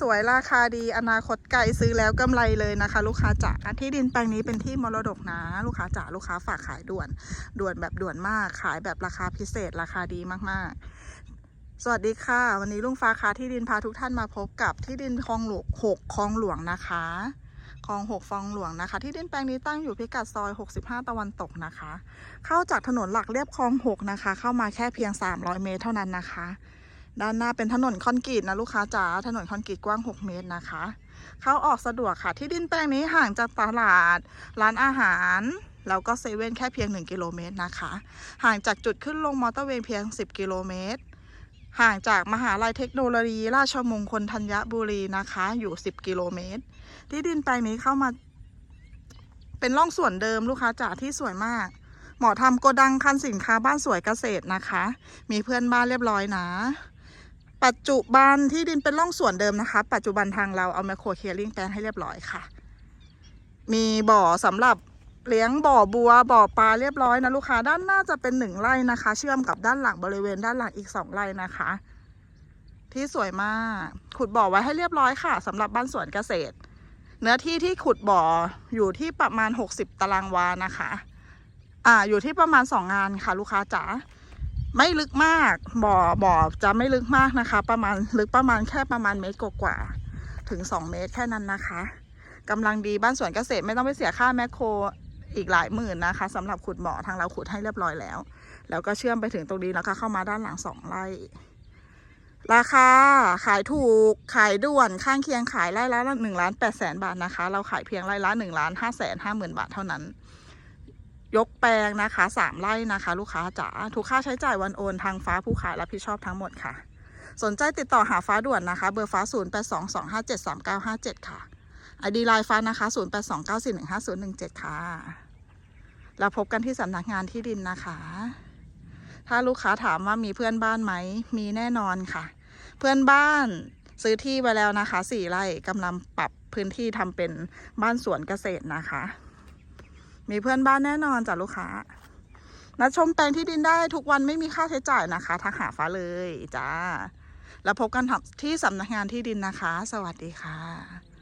สวยราคาดีอนาคตไกลซื้อแล้วกำไรเลยนะคะ ลูกค้าจ๋าที่ดินแปลงนี้เป็นที่มรดกนะลูกค้าจ๋าลูกค้าฝากขายด่วน ด่วนแบบด่วนมากขายแบบราคาพิเศษราคาดีมากๆ สวัสดีค่ะ วันนี้ลุงฟ้าค้าที่ดินพาทุกท่านมาพบกับที่ดินคลองหลวงหกคลองหลวงนะคะคลองหกฟองหลวงนะคะ ที่ดินแปลงนี้ตั้งอยู่พิกัดซอย 65 ตะวันตกนะคะ เข้าจากถนนหลักเรียบคลองหกนะคะ เข้ามาแค่เพียง 300 เมตรเท่านั้นนะคะ ด้านหน้าเป็นถนนคอนกรีตนะลูกค้าจ๋า ถนนคอนกรีตกว้าง 6 เมตรนะคะ เข้าออกสะดวกค่ะ ที่ดินแปลงนี้ห่างจากตลาด ร้านอาหาร แล้วก็เซเว่นแค่เพียง 1 กิโลเมตรนะคะ ห่างจากจุดขึ้นลงมอเตอร์เวย์เพียง 10 กิโลเมตร ห่างจากมหาลัยเทคโนโลยีราชมงคลธัญบุรีนะคะ อยู่ 10 กิโลเมตร ที่ดินแปลงนี้เข้ามา เป็นร่องส่วนเดิมลูกค้าจ๋าที่สวยมากเหมาะทำโกดังคันสินค้าบ้านสวยเกษตรนะคะ มีเพื่อนบ้านเรียบร้อยนะ ปัจจุบันที่ดินเป็นร่องส่วนเดิมนะคะ ปัจจุบันทางเราเอาแมคโครเคลียร์ลิงแปลงให้เรียบร้อยค่ะ มีบ่อสำหรับเลี้ยงบ่อบัวบ่อปลาเรียบร้อยนะลูกค้าด้านหน้าจะเป็นหนึ่งไร่นะคะ เชื่อมกับด้านหลังบริเวณด้านหลังอีกสองไร่นะคะ ที่สวยมาก ขุดบ่อไว้ให้เรียบร้อยค่ะสำหรับบ้านสวนเกษตร เนื้อที่ที่ขุดบ่ออยู่ที่ประมาณ 60 ตารางวานะคะ อ่าอยู่ที่ประมาณ 2 งานค่ะ ลูกค้าจ๋า ไม่ลึกมาก บ่อบ่อจะไม่ลึกมากนะคะ ประมาณลึกประมาณแค่ประมาณเมตรกว่าถึง 2 เมตรแค่นั้นนะคะกำลังดีบ้านสวนเกษตรไม่ต้องไปเสียค่าแมคโครอีกหลายหมื่นนะคะสำหรับขุดบ่อทางเราขุดให้เรียบร้อยแล้ว แล้วก็เชื่อมไปถึงตรงนี้แล้วก็เข้ามาด้านหลังสองไร่ราคาขายถูกขายด่วนข้างเคียงขายไร่ละหนึ่งล้านแปดแสนบาทนะคะ เราขายเพียงไร่ละหนึ่งล้านห้าแสนห้าหมื่นบาทเท่านั้น ยกแปลงนะคะสามไร่นะคะ ลูกค้าจ๋าทุกค่าใช้จ่ายวันโอนทางฟ้าผู้ขายรับผิดชอบทั้งหมดค่ะ สนใจติดต่อหาฟ้าด่วนนะคะ เบอร์ฟ้า 0 8 2 2 5 7 3 9 5 7 ค่ะไอดีไลน์ฟ้านะคะ 0 8 2 9 4 1 5 0 1 7 ค่ะแล้วพบกันที่สำนักงานที่ดินนะคะ ถ้าลูกค้าถามว่ามีเพื่อนบ้านไหม มีแน่นอนค่ะ เพื่อนบ้านซื้อที่ไว้แล้วนะคะสี่ไร่กำลังปรับพื้นที่ทำเป็นบ้านสวนเกษตรนะคะ มีเพื่อนบ้านแน่นอนจ้ะลูกค้านัดชมแปลงที่ดินได้ทุกวันไม่มีค่าใช้จ่ายนะคะทักหาฟ้าเลยจ้าแล้วพบกันที่สำนักงานที่ดินนะคะ สวัสดีค่ะ